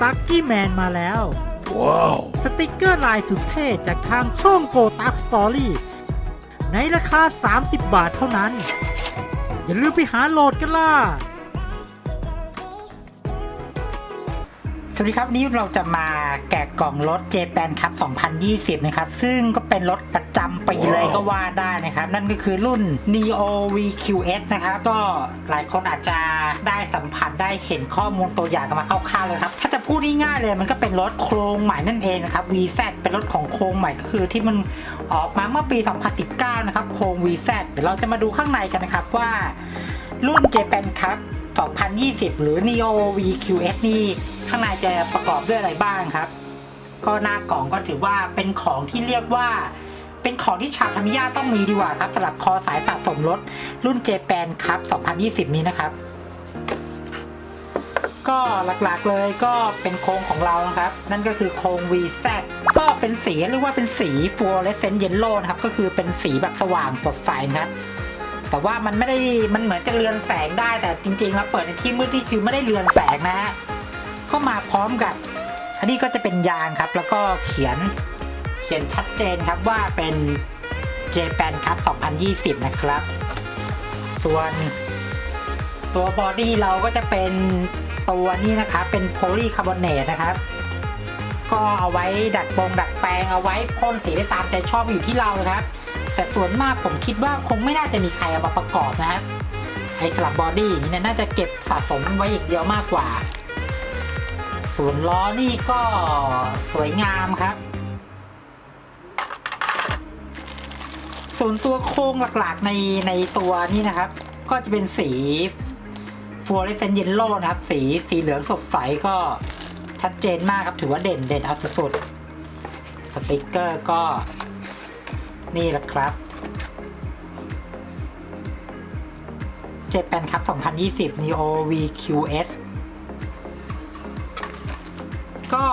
ปักกี้แมนมาแล้ว ว้าว สติกเกอร์ลายสุดเท่จากทางช่องโกตักสตอรี่ในราคา 30 บาทเท่านั้น อย่าลืมไปหาโหลดกันล่ะ สวัสดีครับนี้เราจะมาแกะกล่องรถ j p a n ครับ2020 นะครับ ซึ่งก็เป็นรถประจำปีเลยก็ว่าได้นะครับ นั่นก็คือรุ่น Neo VQS นะครับ ก็หลายคนอาจจะได้สัมผัสได้เห็นข้อมูลตัวอย่างกันมาคร่าวๆเลยครับถ้าจะ พูดง่ายๆเลยมันก็เป็นรถโครงใหม่นั่นเองนะครับ VZ เป็นรถของโครงใหม่ก็คือที่มันออกมาเมื่อปี 2019 นะครับโครง VZ เดี๋ยวเราจะมาดูข้างในกันนะครับว่ารุ่น j p a n ครับ 2020 หรือ Neo VQS นี่ข้างในจะประกอบด้วยอะไรบ้างครับ ก็หน้ากล่องก็ถือว่าเป็นของที่เรียกว่าเป็นของที่ชาวธรรมิยาต้องมีดีกว่าครับสำหรับคอสายสะสมรถรุ่น j p a n ครับ 2020 นี้นะครับ ก็หลักๆเลยก็เป็นโครงของเรานะครับ นั่นก็คือโครง VZ ก็เป็นสีเรียกว่าเป็นสี fluorescent yellow นะครับ ก็คือเป็นสีแบบสว่างสดใสนะครับแต่ว่ามันไม่ได้มันเหมือนจะเรือนแสงได้แต่จริงๆแล้วเปิดในที่มืดที่คือไม่ได้เรือนแสงนะฮะก็มาพร้อมกับ อันนี้ก็จะเป็นยางครับ แล้วก็เขียนเขียนชัดเจนครับว่าเป็น j p a n ครับ2020 นะครับ ส่วนตัวบอดี้เราก็จะเป็น ตัวนี้นะครับเป็นโพลีคาร์บอเนตนะครับ ก็เอาไว้ดัดปงดัดแปลงเอาไว้พ่นสีได้ตามใจชอบอยู่ที่เรานะครับ แต่ส่วนมากผมคิดว่าคงไม่น่าจะมีใครเอามาประกอบนะฮะไอ้สลับบอดี้นี้เนี่ยน่าจะเก็บสะสมไว้อีกเดียวมากกว่า ส่วนล้อนี่ก็สวยงามครับ ส่วนตัวโครงหลักๆในในตัวนี้นะครับ ก็จะเป็นสี ฟลูออเรสเซนต์เยลโล่นะครับ สีสีเหลืองสดใสก็ชัดเจนมากครับ ถือว่าเด่นเด่นเอาสุดสติกเกอร์ก็นี่แหละครับเจแปนครับ2020 Neo VQS ก็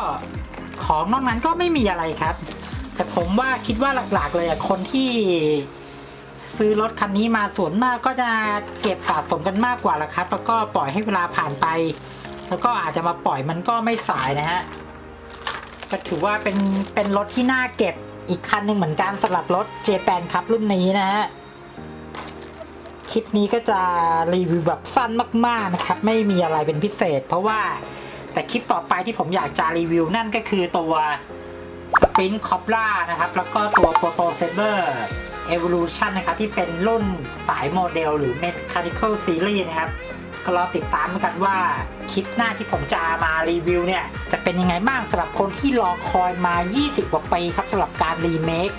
ของนอกนั้นก็ไม่มีอะไรครับ แต่ผมว่าคิดว่าหลักๆเลยอะคนที่ ซื้อรถคันนี้มาส่วนมากก็จะเก็บสะสมกันมากกว่าละครับ แล้วก็ปล่อยให้เวลาผ่านไป แล้วก็อาจจะมาปล่อยมันก็ไม่สายนะฮะก็ถือว่าเป็นเป็นรถที่น่าเก็บอีกคันหนึ่งเหมือนกันสำหรับรถเจแปนครับรุ่นนี้นะฮะคลิปนี้ก็จะรีวิวแบบสั้นมาก ๆ นะครับ ไม่มีอะไรเป็นพิเศษ เพราะว่าแต่คลิปต่อไปที่ผมอยากจะรีวิวนั่นก็คือตัวสปินคอปล่านะครับ แล้วก็ตัว Proto Saber Evolution นะครับที่เป็นรุ่นสายโมเดลหรือ Mechanical Series นะครับ ก็รอติดตามกันว่าคลิปหน้าที่ผมจะมารีวิวเนี่ย จะเป็นยังไงบ้างสำหรับคนที่รอคอยมา 20 กว่าปีครับสำหรับการรีเมค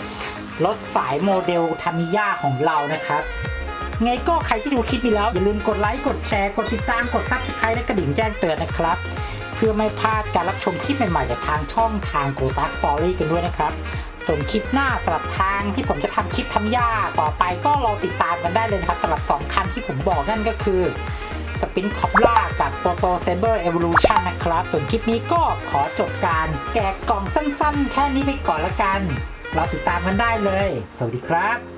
รถสายโมเดลทามิยาของเรานะครับไงก็ใครที่ดูคลิปนี้แล้ว อย่าลืมกดไลค์กดแชร์กดติดตามกด Subscribe และกระดิ่งแจ้งเตือนนะครับ เพื่อไม่พลาดการรับชมคลิปใหม่ๆจากทางช่องทาง g o t a Story กันด้วยนะครับ ส่วนคลิปหน้าสำหรับทางที่ผมจะทำคลิปทำยาต่อไปก็รอติดตามกันได้เลยนะครับสำหรับ 2 คันที่ผมบอกนั่นก็คือสปินคอปล่ากับ Proto Saber Evolution นะครับ ส่วนคลิปนี้ก็ขอจบการแกะกล่องสั้นๆ แค่นี้ไปก่อนละกัน เราติดตามกันได้เลย สวัสดีครับ